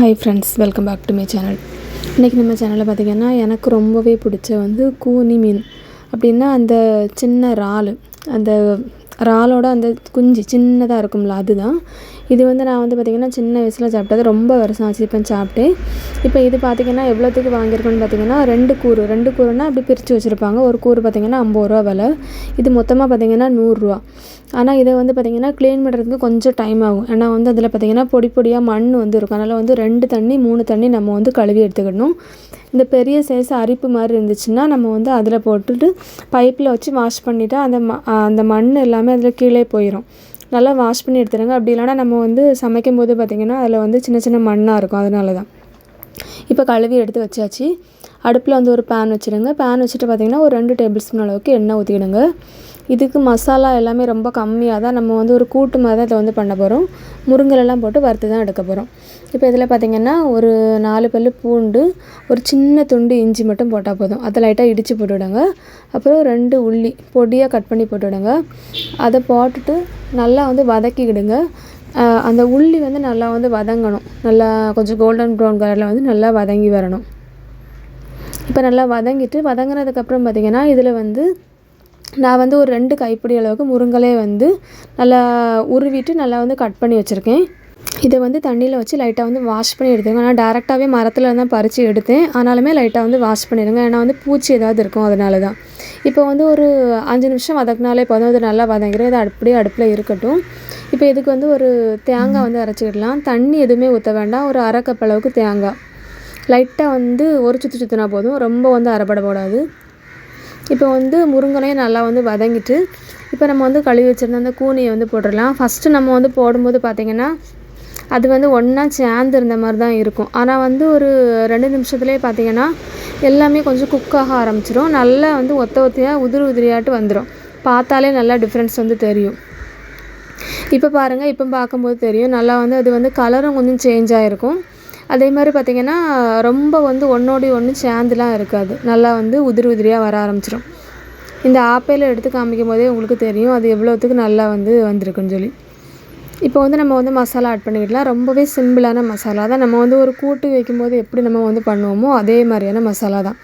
Hi friends welcome back to my channel இன்றைக்கி நம்ம சேனலில் பார்த்திங்கன்னா எனக்கு ரொம்பவே பிடிச்ச வந்து கூனி மீன். அப்படின்னா அந்த சின்ன இறால் அந்த இறாலோட அந்த குஞ்சு சின்னதாக இருக்கும்ல அதுதான். இது வந்து நான் வந்து பார்த்திங்கன்னா சின்ன வயசில் சாப்பிட்டது ரொம்ப வருஷம் ஆச்சு இப்போ சாப்பிட்டு. இப்போ இது பார்த்திங்கன்னா எவ்வளோத்துக்கு வாங்கியிருக்கோன்னு பார்த்திங்கன்னா ரெண்டு கூறு. ரெண்டு கூறுனா அப்படி பிரித்து வச்சுருப்பாங்க. ஒரு கூறு பார்த்திங்கன்னா ஐம்பது ரூபா விலை. இது மொத்தமாக பார்த்திங்கன்னா நூறுரூவா ஆனால் இதை வந்து பார்த்திங்கன்னா க்ளீன் பண்ணுறதுக்கு கொஞ்சம் டைம் ஆகும். ஏன்னா வந்து அதில் பார்த்திங்கன்னா பொடி பொடியாக மண் வந்து இருக்கும். அதனால் வந்து ரெண்டு தண்ணி மூணு தண்ணி நம்ம வந்து கழுவி எடுத்துக்கணும். இந்த பெரிய சைஸ் அரிப்பு மாதிரி இருந்துச்சுன்னா நம்ம வந்து அதில் போட்டுட்டு பைப்பில் வச்சு வாஷ் பண்ணிவிட்டு அந்த ம அந்த மண் எல்லாமே அதில் கீழே போயிடும் நல்லா வாஷ் பண்ணி எடுத்துடுங்க அப்படி இல்லைனா நம்ம வந்து சமைக்கும் போது பார்த்திங்கன்னா அதில் வந்து சின்ன சின்ன மண்ணாக இருக்கும். அதனால தான் இப்போ கழுவி எடுத்து வச்சாச்சு. அடுப்பில் வந்து ஒரு பேன் வச்சுருங்க பேன் வச்சுட்டு பார்த்திங்கன்னா ஒரு ரெண்டு டேபிள் ஸ்பூன் அளவுக்கு எண்ணெய் ஊற்றிக்கிடுங்க இதுக்கு மசாலா எல்லாமே ரொம்ப கம்மியாக தான் நம்ம வந்து ஒரு கூட்டு மாதிரி தான் இதை வந்து பண்ண போகிறோம் முருங்கலெல்லாம் போட்டு வறுத்து தான் எடுக்க போகிறோம் இப்போ இதில் பார்த்திங்கன்னா ஒரு நாலு பல் பூண்டு ஒரு சின்ன துண்டு இஞ்சி மட்டும் போட்டால் போதும். அதை லைட்டாக இடித்து போட்டுவிடுங்க. அப்புறம் ரெண்டு உள்ளி பொடியாக கட் பண்ணி போட்டுவிடுங்க. அதை போட்டுட்டு நல்லா வந்து வதக்கிக்கிடுங்க. அந்த உள்ளி வந்து நல்லா வந்து வதங்கணும். நல்லா கொஞ்சம் கோல்டன் ப்ரௌன் கலரில் வந்து நல்லா வதங்கி வரணும். இப்போ நல்லா வதங்கிட்டு வதங்கினதுக்கப்புறம் பார்த்திங்கன்னா இதில் வந்து நான் வந்து ஒரு ரெண்டு கைப்பிடி அளவுக்கு முருங்கலே வந்து நல்லா உருவிட்டு நல்லா வந்து கட் பண்ணி வச்சுருக்கேன். இதை வந்து தண்ணியில் வச்சு லைட்டாக வந்து வாஷ் பண்ணி எடுத்துங்க நான் டேரெக்டாகவே மரத்தில் தான் பறித்து எடுத்தேன். ஆனாலுமே லைட்டாக வந்து வாஷ் பண்ணிடுங்க. ஏன்னா வந்து பூச்சி ஏதாவது இருக்கும் அதனால தான். இப்போ வந்து ஒரு அஞ்சு நிமிஷம் வதக்கினாலே போதும். அது நல்லா வதங்கிடும் இது அப்படியே அடுப்பில் இருக்கட்டும். இப்போ இதுக்கு வந்து ஒரு தேங்காய் வந்து அரைச்சிக்கிடலாம். தண்ணி எதுவுமே ஊற்ற வேண்டாம். ஒரு அரை கப் அளவுக்கு தேங்காய். லைட்டாக வந்து ஒரு சுற்று சுற்றினா போதும். ரொம்ப வந்து அரைப்பட போடாது. இப்போ வந்து முருங்கனையும் நல்லா வந்து வதங்கிட்டு இப்போ நம்ம வந்து கழுவி வச்சுருந்த அந்த கூனியை வந்து போட்டுடலாம். ஃபஸ்ட்டு நம்ம வந்து போடும்போது பார்த்திங்கன்னா அது வந்து ஒன்றா சேர்ந்து இருந்த மாதிரி தான் இருக்கும். ஆனால் வந்து ஒரு ரெண்டு நிமிஷத்துலேயே பார்த்திங்கன்னா எல்லாமே கொஞ்சம் குக்காக ஆரம்பிச்சிடும் நல்லா வந்து ஒத்த ஒத்தையாக உதிரி உதிரியாட்டு வந்துடும் பார்த்தாலே நல்லா டிஃப்ரென்ஸ் வந்து தெரியும். இப்போ பாருங்கள் இப்போ பார்க்கும்போது தெரியும். நல்லா வந்து அது வந்து கலரும் கொஞ்சம் சேஞ்ச் ஆகிருக்கும் அதே மாதிரி பார்த்திங்கன்னா ரொம்ப வந்து ஒன்றோடி ஒன்று சேர்ந்துலாம் இருக்காது. நல்லா வந்து உதிரி உதிரியாக வர ஆரம்பிச்சிடும் இந்த ஆப்பிள் எடுத்து காமிக்கும் போதே உங்களுக்கு தெரியும் அது எவ்வளோத்துக்கு நல்லா வந்து வந்திருக்குன்னு சொல்லி. இப்போ வந்து நம்ம வந்து மசாலா ஆட் பண்ணிக்கிட்டலாம் ரொம்பவே சிம்பிளான மசாலா தான். நம்ம வந்து ஒரு கூட்டு வைக்கும்போது எப்படி நம்ம வந்து பண்ணுவோமோ அதே மாதிரியான மசாலா தான்.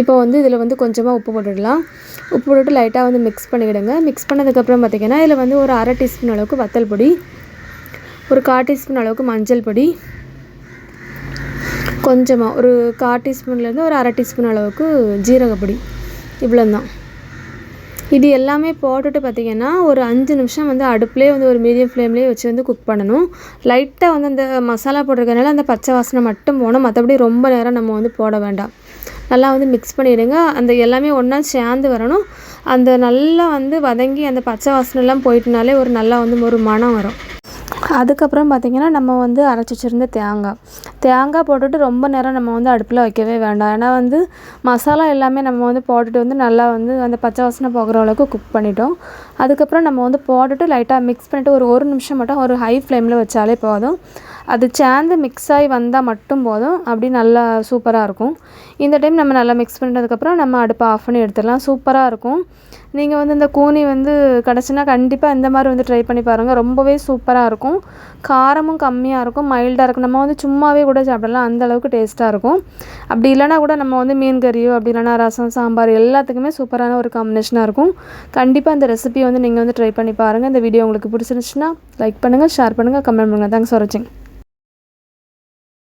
இப்போ வந்து இதில் வந்து கொஞ்சமாக உப்பு போட்டுடலாம். உப்பு போட்டுட்டு லைட்டாக வந்து மிக்ஸ் பண்ணிக்கிடுங்க. மிக்ஸ் பண்ணதுக்கப்புறம் பார்த்திங்கன்னா இதில் வந்து ஒரு அரை டீஸ்பூன் அளவுக்கு வத்தல் பொடி ஒரு கால் டீஸ்பூன் அளவுக்கு மஞ்சள் பொடி கொஞ்சமாக ஒரு கால் டீஸ்பூன்லேருந்து ஒரு அரை டீஸ்பூன் அளவுக்கு ஜீரகப்பொடி. இவ்வளோ தான் இது எல்லாமே போட்டுட்டு பார்த்திங்கன்னா ஒரு அஞ்சு நிமிஷம் வந்து அடுப்புலேயே வந்து ஒரு மீடியம் ஃப்ளேம்லேயே வச்சு வந்து குக் பண்ணணும். லைட்டாக வந்து அந்த மசாலா போட்டிருக்கனால அந்த பச்சை வாசனை மட்டும் போகணும். மற்றபடி ரொம்ப நேரம் நம்ம வந்து போட வேண்டாம். நல்லா வந்து மிக்ஸ் பண்ணிவிடுங்க அந்த எல்லாமே ஒன்றா சேர்ந்து வரணும். அந்த நல்லா வந்து வதங்கி அந்த பச்சை வாசனைலாம் போயிட்டுனாலே ஒரு நல்லா வந்து ஒரு மனம் வரும். அதுக்கப்புறம் பார்த்திங்கன்னா நம்ம வந்து அரைச்சி வச்சுருந்த தேங்காய். தேங்காய் போட்டுட்டு ரொம்ப நேரம் நம்ம வந்து அடுப்பில் வைக்கவே வேண்டாம். ஏன்னா வந்து மசாலா எல்லாமே நம்ம வந்து போட்டுட்டு வந்து நல்லா வந்து அந்த பச்சை வாசனை போகிற அளவுக்கு குக் பண்ணிட்டோம். அதுக்கப்புறம் நம்ம வந்து போட்டுட்டு லைட்டாக மிக்ஸ் பண்ணிவிட்டு ஒரு ஒரு நிமிஷம் மட்டும் ஒரு ஹை ஃப்ளேமில் வச்சாலே போதும். அது சேர்ந்து மிக்ஸ் ஆகி வந்தால் மட்டும் போதும். அப்படி நல்லா சூப்பராக இருக்கும். இந்த டைம் நம்ம நல்லா மிக்ஸ் பண்ணிட்டதுக்கப்புறம் நம்ம அடுப்பை ஆஃப் பண்ணி எடுத்துடலாம். சூப்பராக இருக்கும். நீங்கள் வந்து இந்த கூனி வந்து கிடச்சின்னா கண்டிப்பாக இந்த மாதிரி வந்து ட்ரை பண்ணி பாருங்கள் ரொம்பவே சூப்பராக இருக்கும். காரமும் கம்மியாக இருக்கும். மைல்டாக இருக்கும். நம்ம வந்து சும்மாவே கூட சாப்பிடலாம். அந்த அளவுக்கு டேஸ்ட்டாக இருக்கும். அப்படி இல்லைனா கூட நம்ம வந்து மீன் கறியோ அப்படி இல்லைனா ரசம் சாம்பார் எல்லாத்துக்குமே சூப்பரான ஒரு காம்பினேஷனாக இருக்கும். கண்டிப்பாக அந்த ரெசிபியை வந்து நீங்கள் வந்து ட்ரை பண்ணி பாருங்கள் இந்த வீடியோ உங்களுக்கு பிடிச்சிருந்துச்சுன்னா லைக் பண்ணுங்கள் ஷேர் பண்ணுங்கள் கமெண்ட் பண்ணுங்கள் தேங்க்ஸ் ஃபார் வாட்சிங்